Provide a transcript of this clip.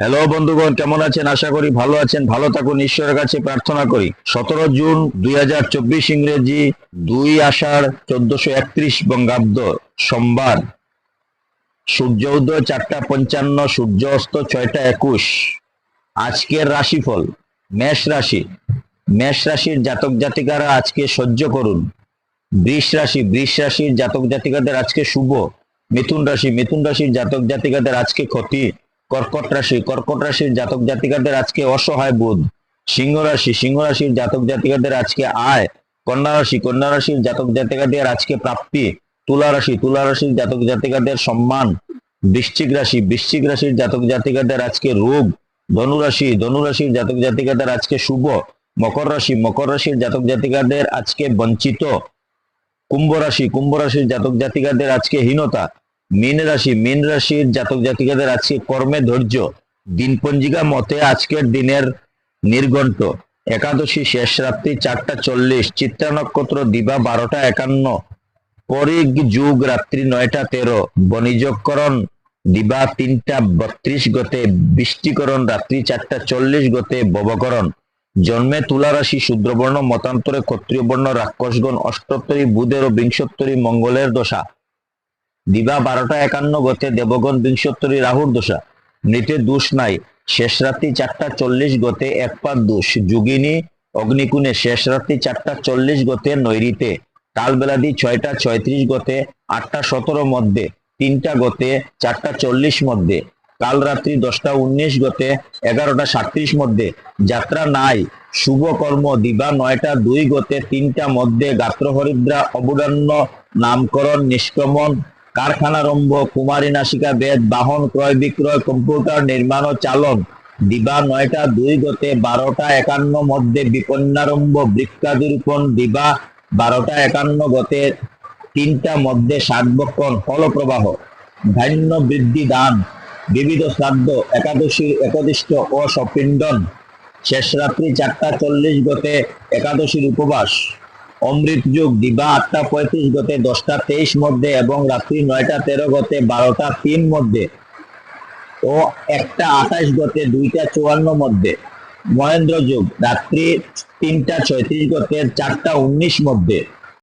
Hello বন্ধুগণ, কেমন আছেন? আশা করি ভালো আছেন। ভালো থাকুন, ঈশ্বরের কাছে প্রার্থনা করি। সতেরো জুন দুই হাজার চব্বিশ ইংরেজি দুই আষাঢ় চোদ্দশো একত্রিশ বঙ্গাব্দ সোমবার। সূর্য উদয় চারটা পঞ্চান্ন, সূর্য অস্ত ছয়টা একুশ। আজকের রাশিফল, মেষ রাশি। মেষ রাশির জাতক জাতিকারা আজকে সহ্য করুন। বৃষ রাশি, বৃষ রাশির জাতক জাতিকাদের আজকে শুভ। মিথুন রাশি, মিথুন রাশির জাতক জাতিকাদের আজকে ক্ষতি। কর্কট রাশি, কর্কট রাশির জাতক জাতিকাদের আজকে অসহায় বোধ। সিংহ রাশি, সিংহ রাশির জাতক জাতিকাদের আজকে আয়। কন্যা রাশি, কন্যা রাশির জাতক জাতিকাদের আজকে প্রাপ্তি। তুলা রাশি, তুলা রাশির জাতক জাতিকাদের সম্মান। বৃশ্চিক রাশি, বৃশ্চিক রাশির জাতক জাতিকাদের আজকে রোগ। ধনুরাশি ধনুরাশির জাতক জাতিকাদের আজকে শুভ। মকর রাশি, মকর রাশির জাতক জাতিকাদের আজকে বঞ্চিত। কুম্ভ রাশি, কুম্ভ রাশির জাতক জাতিকাদের আজকে হীনতা। মীন রাশি, মীন রাশির জাতক জাতিকাদের আজকে কর্মে ধৈর্য। দিন পঞ্জিকা মতে আজকের দিনের নির্ঘণ্ট। একাদশী শেষ রাত্রি চারটা চল্লিশ। চিত্রা নক্ষত্র দিবা বারোটা একান্ন। পরিগ যুগ রাত্রি নয়টা তেরো। বণিজকরণ দিবা তিনটা বত্রিশ গতে। বৃষ্টিকরণ রাত্রি চারটা চল্লিশ গতে। ববকরণ। জন্মে তুলা রাশি শূদ্রবর্ণ, মতান্তরে ক্ষত্রিয় বর্ণ রাক্ষসগণ, অষ্টোত্তরী বুধের ও বিংশোত্তরী মঙ্গলের দশা। দিবা বারোটা একান্ন গতে দেবগণ বিংশোত্তরী রাহুর দশা। মৃতের দোষ নাই। শেষ রাত্রি চারটা চল্লিশ গতে এক পাত দোষ। যোগিনী অগ্নিকুণে শেষ রাত্রি চারটা চল্লিশ গতে নৈরিতে। কালবেলাদি ছয়টা ছয়ত্রিশ গতে আটটা সতেরো মধ্যে। তিনটা গতে চারটা চল্লিশ মধ্যে। কাল রাত্রি দশটা উনিশ গতে এগারোটা সাতত্রিশ মধ্যে। যাত্রা নাই। শুভ কর্ম দিবা নয়টা দুই গতে তিনটা মধ্যে। গাত্র হরিদ্রা অবদান্য নামকরণ নিষ্ক্রমণ কারখানারম্ভ কুমারী নাসিকা বেদ, বাহন ক্রয় বিক্রয়, কম্পিউটার নির্মাণ ও চালন। দিবা নয়টা দুই গতে বারোটা একান্ন মধ্যে বিপন্নারম্ভ, বৃক্ষাদিরূপণ। দিবা বারোটা একান্ন গতে তিনটা মধ্যে ষাট বক্ষণ ফলপ্রবাহ। ধান্য বৃদ্ধি দান। বিবিধ শ্রাদ্ধ, একাদশীর একদিষ্ট ও সপিণ্ডন শেষ রাত্রি চারটা চল্লিশ গতে একাদশীর উপবাস। অমৃত যুগ, দিবা আটটা পঁয়ত্রিশ গতে, দশটা তেইশ মধ্যে এবং রাত্রি নয়টা তেরো গতে, বারোটা তিন মধ্যে ও একটা আঠাশ গতে, দুইটা চুয়ান্ন মধ্যে। মহেন্দ্র যুগ, রাত্রি তিনটা ছয়ত্রিশ গতে, চারটা উনিশ মধ্যে।